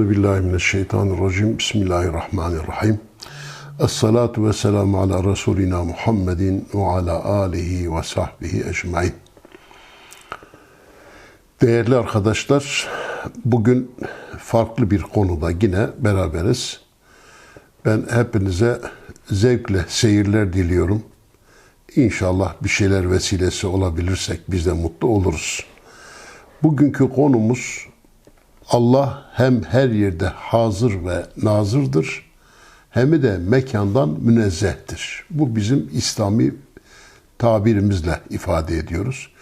Euzu billahi mineşşeytanirracim. Bismillahirrahmanirrahim. Esselatu ve selamu ala Resulina Muhammedin ve ala alihi ve sahbihi ecmain. Değerli arkadaşlar, bugün farklı bir konuda yine beraberiz. Ben hepinize zevkle seyirler diliyorum. İnşallah bir şeyler vesilesi olabilirsek biz de mutlu oluruz. Bugünkü konumuz Allah hem her yerde hazır ve nazırdır hem de mekandan münezzehtir. Bu bizim İslami tabirimizle ifade ediyoruz.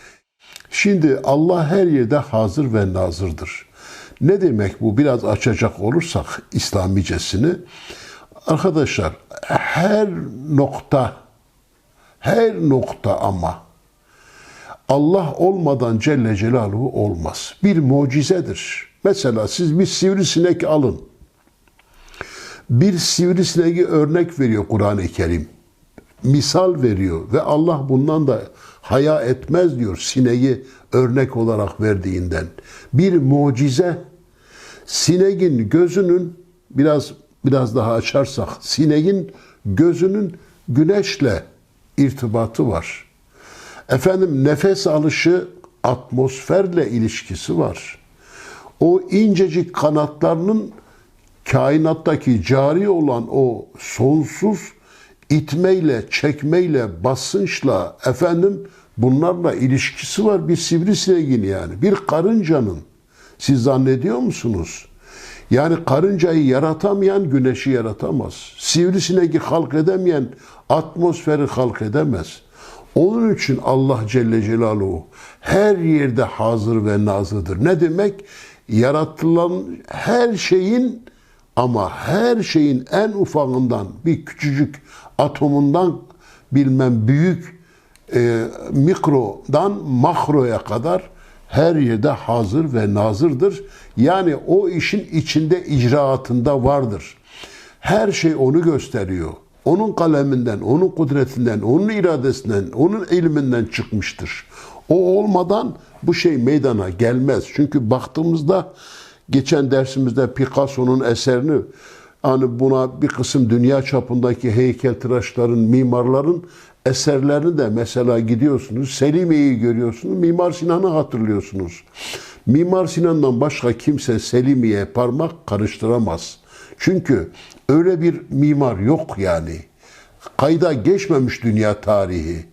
Şimdi Allah her yerde hazır ve nazırdır. Ne demek bu? Biraz açacak olursak İslamicesini. Arkadaşlar her nokta her nokta ama Allah olmadan Celle Celaluhu olmaz. Bir mucizedir. Mesela siz bir sivrisinek alın. Bir sivrisineği örnek veriyor Kur'an-ı Kerim. Misal veriyor ve Allah bundan da haya etmez diyor sineği örnek olarak verdiğinden. Bir mucize sineğin gözünün biraz biraz daha açarsak sineğin gözünün güneşle irtibatı var. Efendim nefes alışı atmosferle ilişkisi var. O incecik kanatlarının kainattaki cari olan o sonsuz itmeyle, çekmeyle, basınçla efendim bunlarla ilişkisi var bir sivrisineğin yani. Bir karıncanın. Siz zannediyor musunuz? Yani karıncayı yaratamayan güneşi yaratamaz. Sivrisineği halk edemeyen atmosferi halk edemez. Onun için Allah Celle Celaluhu her yerde hazır ve nazırdır. Ne demek? Yaratılan her şeyin ama her şeyin en ufağından bir küçücük atomundan bilmem büyük e, mikrodan makroya kadar her yerde hazır ve nazırdır. Yani o işin içinde icraatında vardır. Her şey onu gösteriyor. Onun kaleminden, onun kudretinden, onun iradesinden, onun ilminden çıkmıştır. O olmadan bu şey meydana gelmez. Çünkü baktığımızda geçen dersimizde Picasso'nun eserini hani buna bir kısım dünya çapındaki heykeltıraşların, mimarların eserlerini de mesela gidiyorsunuz Selimiye'yi görüyorsunuz. Mimar Sinan'ı hatırlıyorsunuz. Mimar Sinan'dan başka kimse Selimiye parmak karıştıramaz. Çünkü öyle bir mimar yok yani. Kayda geçmemiş dünya tarihi.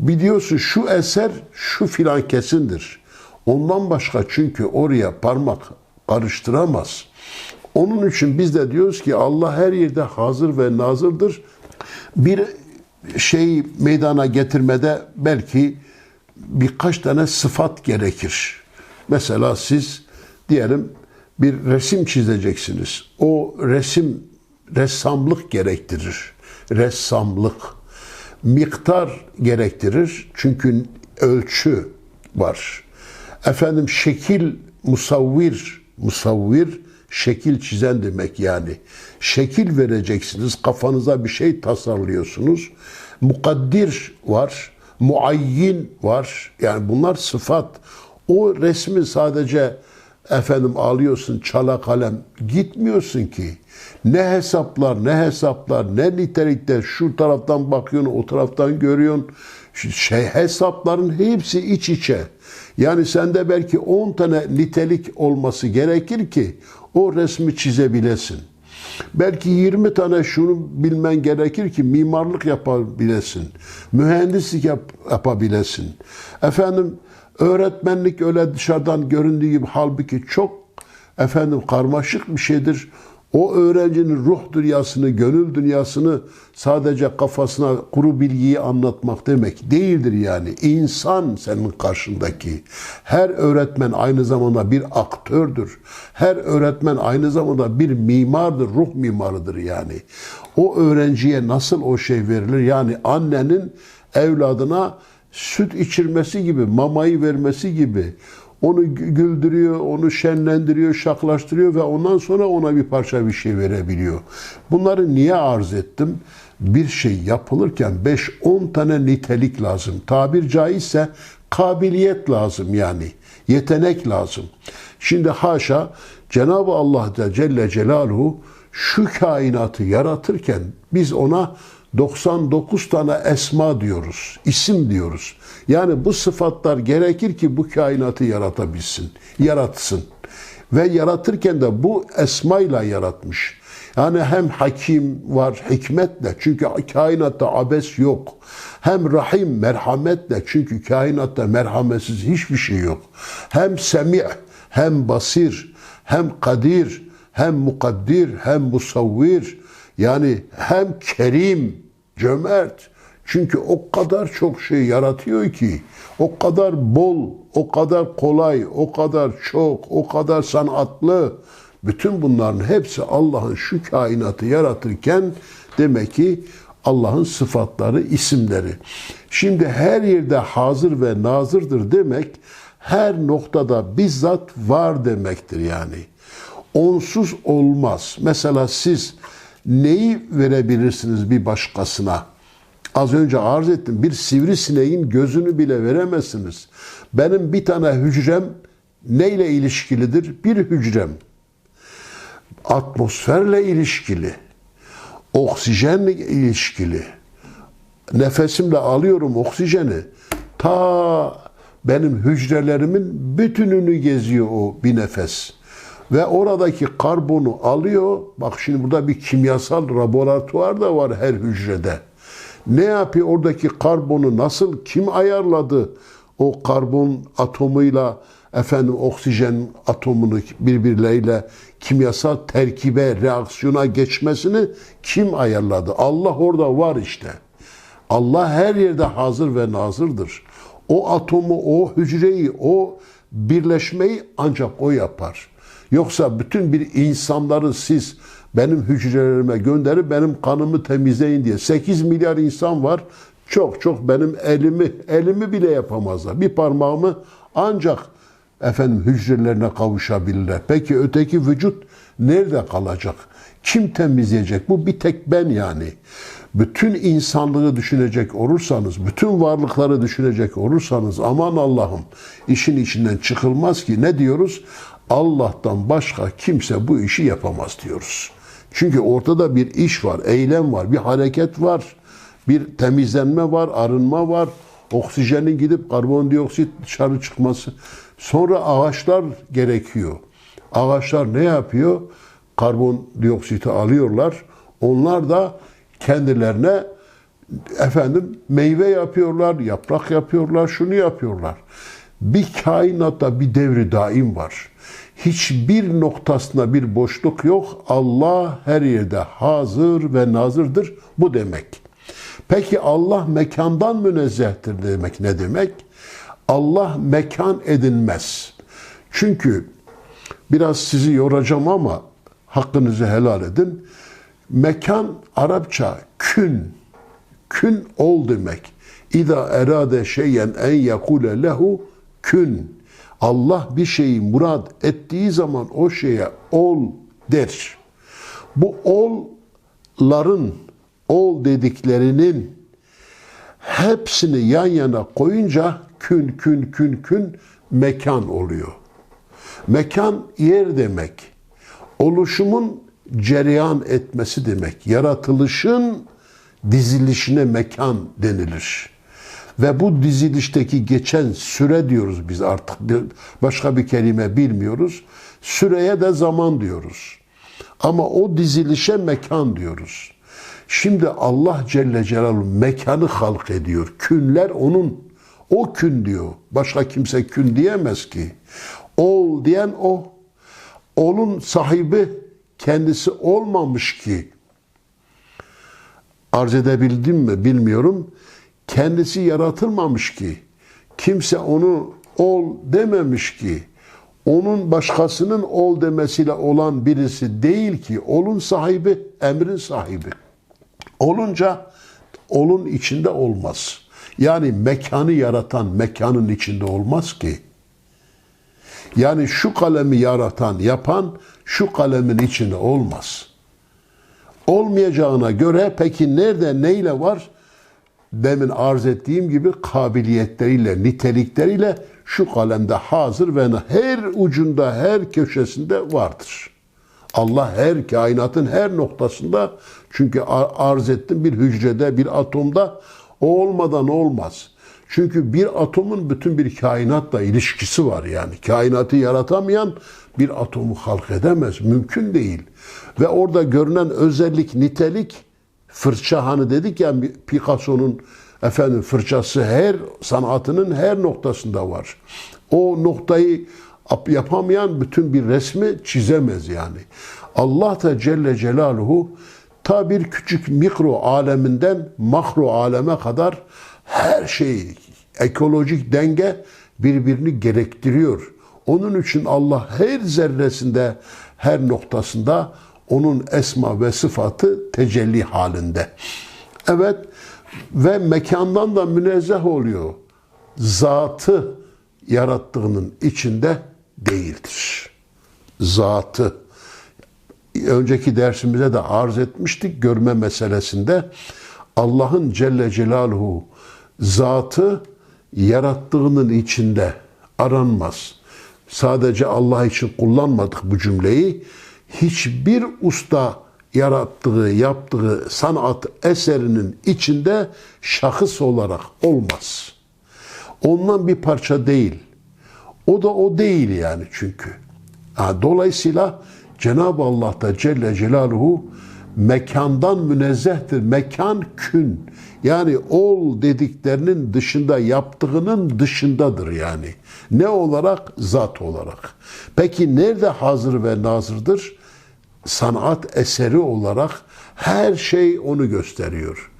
Biliyorsun şu eser şu filan kesindir. Ondan başka çünkü oraya parmak karıştıramaz. Onun için biz de diyoruz ki Allah her yerde hazır ve nazırdır. Bir şey meydana getirmede belki birkaç tane sıfat gerekir. Mesela siz diyelim bir resim çizeceksiniz. O resim ressamlık gerektirir. Ressamlık. Miktar gerektirir. Çünkü ölçü var. Efendim şekil musavvir, musavvir şekil çizen demek yani. Şekil vereceksiniz, kafanıza bir şey tasarlıyorsunuz. Mukaddir var, muayyin var. Yani bunlar sıfat. O resmi sadece efendim alıyorsun çala kalem gitmiyorsun ki. Ne hesaplar, ne hesaplar, ne nitelikte şu taraftan bakıyorsun, o taraftan görüyorsun. Şey hesapların hepsi iç içe. Yani sende belki 10 tane nitelik olması gerekir ki o resmi çizebilesin. Belki 20 tane şunu bilmen gerekir ki mimarlık yapabilesin. Mühendislik yap, yapabilesin. Efendim öğretmenlik öyle dışarıdan göründüğü gibi halbuki çok efendim karmaşık bir şeydir. O öğrencinin ruh dünyasını, gönül dünyasını sadece kafasına kuru bilgiyi anlatmak demek değildir yani. İnsan senin karşındaki. Her öğretmen aynı zamanda bir aktördür. Her öğretmen aynı zamanda bir mimardır, ruh mimarıdır yani. O öğrenciye nasıl o şey verilir? Yani annenin evladına süt içirmesi gibi, mamayı vermesi gibi onu güldürüyor, onu şenlendiriyor, şaklaştırıyor ve ondan sonra ona bir parça bir şey verebiliyor. Bunları niye arz ettim? Bir şey yapılırken 5-10 tane nitelik lazım. Tabir caizse kabiliyet lazım yani. Yetenek lazım. Şimdi haşa Cenab-ı Allah Celle Celaluhu şu kainatı yaratırken biz ona 99 tane esma diyoruz, isim diyoruz. Yani bu sıfatlar gerekir ki bu kainatı yaratabilsin, yaratsın. Ve yaratırken de bu esmayla yaratmış. Yani hem hakim var hikmetle çünkü kainatta abes yok. Hem rahim merhametle çünkü kainatta merhametsiz hiçbir şey yok. Hem semi' hem basir hem kadir hem mukaddir hem musavvir yani hem kerim cömert çünkü o kadar çok şey yaratıyor ki, o kadar bol, o kadar kolay, o kadar çok, o kadar sanatlı. Bütün bunların hepsi Allah'ın şu kainatı yaratırken demek ki Allah'ın sıfatları, isimleri. Şimdi her yerde hazır ve nazırdır demek her noktada bizzat var demektir yani. Onsuz olmaz. Mesela siz neyi verebilirsiniz bir başkasına? Az önce arz ettim. Bir sivrisineğin gözünü bile veremezsiniz. Benim bir tane hücrem neyle ilişkilidir? Bir hücrem. Atmosferle ilişkili. Oksijenle ilişkili. Nefesimle alıyorum oksijeni. Ta benim hücrelerimin bütününü geziyor o bir nefes. Ve oradaki karbonu alıyor. Bak şimdi burada bir kimyasal laboratuvar da var her hücrede. Ne yapıyor oradaki karbonu nasıl kim ayarladı? O karbon atomuyla efendim oksijen atomunu birbirleriyle kimyasal terkibe, reaksiyona geçmesini kim ayarladı? Allah orada var işte. Allah her yerde hazır ve nazırdır. O atomu, o hücreyi, o birleşmeyi ancak o yapar. Yoksa bütün bir insanları siz benim hücrelerime gönderip benim kanımı temizleyin diye 8 milyar insan var. Çok çok benim elimi elimi bile yapamazlar. Bir parmağımı ancak efendim hücrelerine kavuşabilirler. Peki öteki vücut nerede kalacak? Kim temizleyecek? Bu bir tek ben yani. Bütün insanlığı düşünecek olursanız, bütün varlıkları düşünecek olursanız aman Allah'ım işin içinden çıkılmaz ki ne diyoruz? Allah'tan başka kimse bu işi yapamaz diyoruz. Çünkü ortada bir iş var, eylem var, bir hareket var, bir temizlenme var, arınma var, oksijenin gidip karbondioksit dışarı çıkması. Sonra ağaçlar gerekiyor. Ağaçlar ne yapıyor? Karbondioksiti alıyorlar. Onlar da kendilerine efendim meyve yapıyorlar, yaprak yapıyorlar, şunu yapıyorlar. Bir kainatta bir devri daim var. Hiçbir noktasında bir boşluk yok. Allah her yerde hazır ve nazırdır. Bu demek. Peki Allah mekandan münezzehtir demek ne demek? Allah mekan edinmez. Çünkü biraz sizi yoracağım ama hakkınızı helal edin. Mekan Arapça kün. Kün ol demek. İza erade şeyen en yekule lehu kün. Allah bir şeyi murad ettiği zaman o şeye ol der. Bu olların, ol dediklerinin hepsini yan yana koyunca kün kün kün kün mekan oluyor. Mekan yer demek. Oluşumun cereyan etmesi demek. Yaratılışın dizilişine mekan denilir. Ve bu dizilişteki geçen süre diyoruz biz artık. Başka bir kelime bilmiyoruz. Süreye de zaman diyoruz. Ama o dizilişe mekan diyoruz. Şimdi Allah Celle Celaluhu mekanı halk ediyor. Künler onun. O kün diyor. Başka kimse kün diyemez ki. Ol diyen o. Onun sahibi kendisi olmamış ki. Arz edebildim mi bilmiyorum kendisi yaratılmamış ki. Kimse onu ol dememiş ki. Onun başkasının ol demesiyle olan birisi değil ki. Olun sahibi, emrin sahibi. Olunca olun içinde olmaz. Yani mekanı yaratan mekanın içinde olmaz ki. Yani şu kalemi yaratan, yapan şu kalemin içinde olmaz. Olmayacağına göre peki nerede neyle var? Demin arz ettiğim gibi kabiliyetleriyle, nitelikleriyle şu kalemde hazır ve her ucunda, her köşesinde vardır. Allah her kainatın her noktasında çünkü arz ettim bir hücrede, bir atomda o olmadan olmaz. Çünkü bir atomun bütün bir kainatla ilişkisi var yani. Kainatı yaratamayan bir atomu halk edemez. Mümkün değil. Ve orada görünen özellik, nitelik fırça hani dedik ya Picasso'nun efendim fırçası her sanatının her noktasında var. O noktayı yapamayan bütün bir resmi çizemez yani. Allah da Celle Celaluhu ta bir küçük mikro aleminden makro aleme kadar her şey ekolojik denge birbirini gerektiriyor. Onun için Allah her zerresinde, her noktasında onun esma ve sıfatı tecelli halinde. Evet ve mekandan da münezzeh oluyor. Zatı yarattığının içinde değildir. Zatı. Önceki dersimize de arz etmiştik görme meselesinde. Allah'ın Celle Celaluhu zatı yarattığının içinde aranmaz. Sadece Allah için kullanmadık bu cümleyi. Hiçbir usta yarattığı, yaptığı sanat eserinin içinde şahıs olarak olmaz. Ondan bir parça değil. O da o değil yani çünkü. dolayısıyla Cenab-ı Allah da Celle Celaluhu mekandan münezzehtir. Mekan kün. Yani ol dediklerinin dışında yaptığının dışındadır yani. Ne olarak? Zat olarak. Peki nerede hazır ve nazırdır? Sanat eseri olarak her şey onu gösteriyor.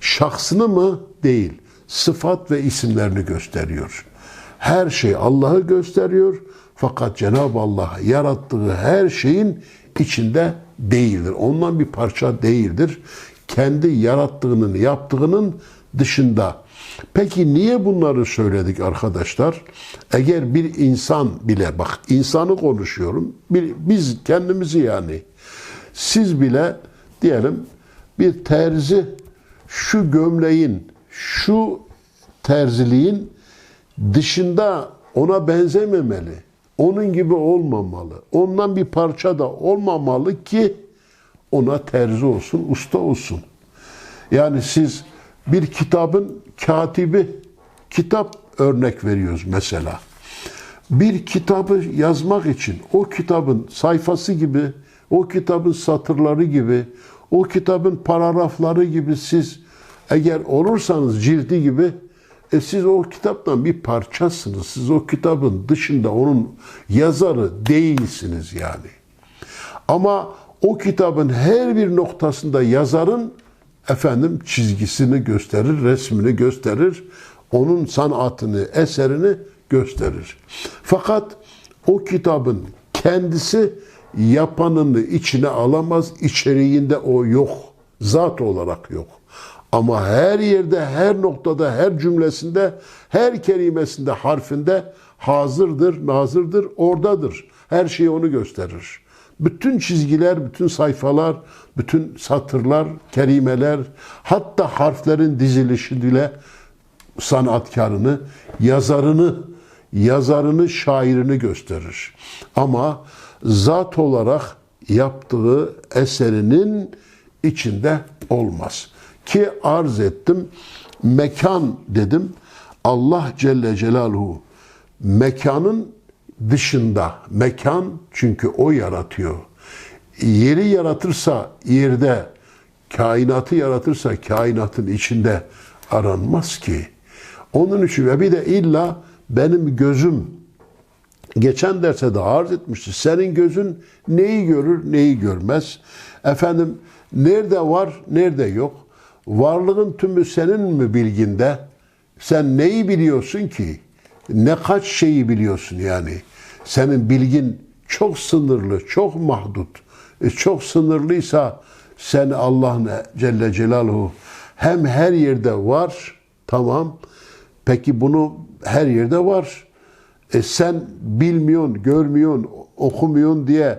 Şahsını mı? Değil. Sıfat ve isimlerini gösteriyor. Her şey Allah'ı gösteriyor. Fakat Cenab-ı Allah yarattığı her şeyin içinde değildir. Ondan bir parça değildir. Kendi yarattığının, yaptığının dışında. Peki niye bunları söyledik arkadaşlar? Eğer bir insan bile, bak insanı konuşuyorum, biz kendimizi yani, siz bile diyelim bir terzi şu gömleğin, şu terziliğin dışında ona benzememeli. Onun gibi olmamalı. Ondan bir parça da olmamalı ki ona terzi olsun, usta olsun. Yani siz bir kitabın katibi, kitap örnek veriyoruz mesela. Bir kitabı yazmak için o kitabın sayfası gibi, o kitabın satırları gibi, o kitabın paragrafları gibi siz eğer olursanız cildi gibi e siz o kitaptan bir parçasınız. Siz o kitabın dışında onun yazarı değilsiniz yani. Ama o kitabın her bir noktasında yazarın efendim çizgisini gösterir, resmini gösterir, onun sanatını, eserini gösterir. Fakat o kitabın kendisi yapanını içine alamaz, içeriğinde o yok. Zat olarak yok. Ama her yerde, her noktada, her cümlesinde, her kelimesinde, harfinde hazırdır, nazırdır, oradadır. Her şey onu gösterir. Bütün çizgiler, bütün sayfalar, bütün satırlar, kelimeler, hatta harflerin dizilişi bile sanatkarını, yazarını, yazarını, şairini gösterir. Ama zat olarak yaptığı eserinin içinde olmaz ki arz ettim. Mekan dedim. Allah Celle Celaluhu mekanın dışında. Mekan çünkü o yaratıyor. Yeri yaratırsa yerde, kainatı yaratırsa kainatın içinde aranmaz ki. Onun için ve bir de illa benim gözüm geçen derse de arz etmişti. Senin gözün neyi görür, neyi görmez. Efendim nerede var, nerede yok. Varlığın tümü senin mi bilginde? Sen neyi biliyorsun ki? Ne kaç şeyi biliyorsun yani? Senin bilgin çok sınırlı, çok mahdut. E çok sınırlıysa sen Allah'ın Celle Celaluhu hem her yerde var, tamam. Peki bunu her yerde var. E sen bilmiyorsun, görmüyorsun, okumuyorsun diye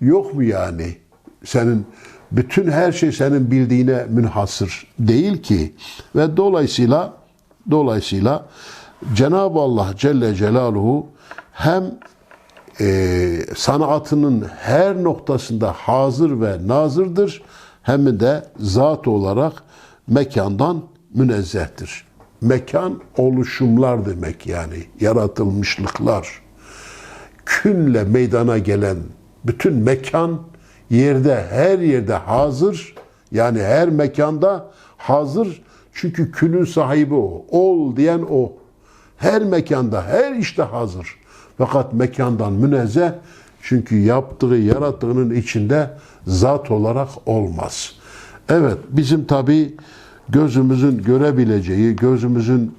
yok mu yani? Senin bütün her şey senin bildiğine münhasır değil ki ve dolayısıyla dolayısıyla Cenab-ı Allah Celle Celaluhu hem e, sanatının her noktasında hazır ve nazırdır hem de zat olarak mekandan münezzehtir. Mekan oluşumlar demek yani yaratılmışlıklar. Künle meydana gelen bütün mekan yerde her yerde hazır yani her mekanda hazır çünkü külün sahibi o. Ol diyen o. Her mekanda, her işte hazır. Fakat mekandan münezzeh çünkü yaptığı, yarattığının içinde zat olarak olmaz. Evet, bizim tabi gözümüzün görebileceği, gözümüzün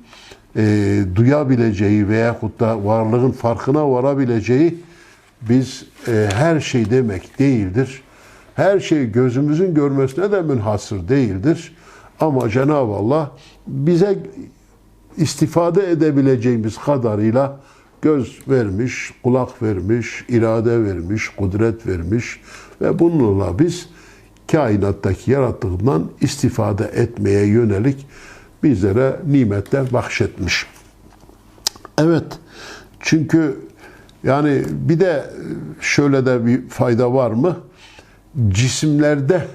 e, duyabileceği veyahut da varlığın farkına varabileceği biz e, her şey demek değildir. Her şey gözümüzün görmesine de münhasır değildir. Ama Cenab-ı Allah bize istifade edebileceğimiz kadarıyla göz vermiş, kulak vermiş, irade vermiş, kudret vermiş ve bununla biz kainattaki yarattığından istifade etmeye yönelik bizlere nimetler bahşetmiş. Evet, çünkü yani bir de şöyle de bir fayda var mı? Cisimlerde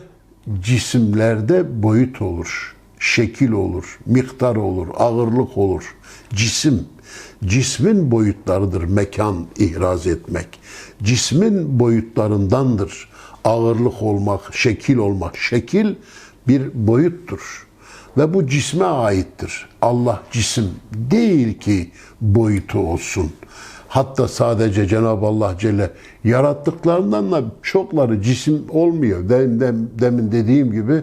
cisimlerde boyut olur, şekil olur, miktar olur, ağırlık olur. Cisim, cismin boyutlarıdır mekan ihraz etmek. Cismin boyutlarındandır ağırlık olmak, şekil olmak. Şekil bir boyuttur ve bu cisme aittir. Allah cisim değil ki boyutu olsun. Hatta sadece Cenab-ı Allah Celle yarattıklarından da çokları cisim olmuyor. Demin, demin dediğim gibi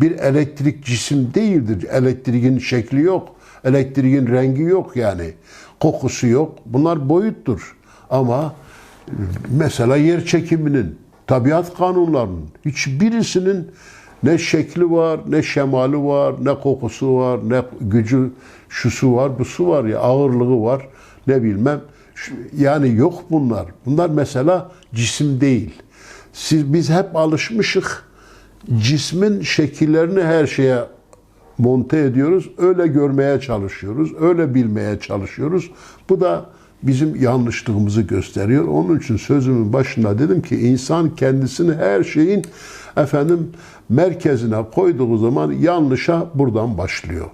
bir elektrik cisim değildir. Elektriğin şekli yok. Elektriğin rengi yok yani. Kokusu yok. Bunlar boyuttur. Ama mesela yer çekiminin, tabiat kanunlarının hiçbirisinin ne şekli var, ne şemali var, ne kokusu var, ne gücü şusu var, busu var ya ağırlığı var, ne bilmem. Yani yok bunlar. Bunlar mesela cisim değil. Siz, biz hep alışmışık cismin şekillerini her şeye monte ediyoruz. Öyle görmeye çalışıyoruz. Öyle bilmeye çalışıyoruz. Bu da bizim yanlışlığımızı gösteriyor. Onun için sözümün başında dedim ki insan kendisini her şeyin efendim merkezine koyduğu zaman yanlışa buradan başlıyor.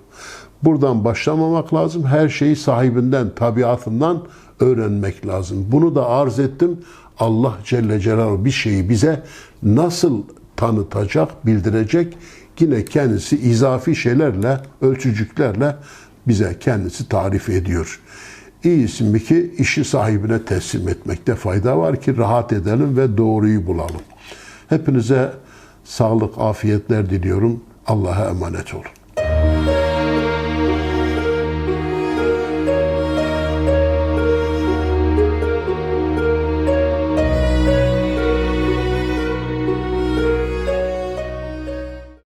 Buradan başlamamak lazım. Her şeyi sahibinden, tabiatından öğrenmek lazım. Bunu da arz ettim. Allah Celle Celaluhu bir şeyi bize nasıl tanıtacak, bildirecek yine kendisi izafi şeylerle, ölçücüklerle bize kendisi tarif ediyor. İyisi mi ki işi sahibine teslim etmekte fayda var ki rahat edelim ve doğruyu bulalım. Hepinize sağlık, afiyetler diliyorum. Allah'a emanet olun.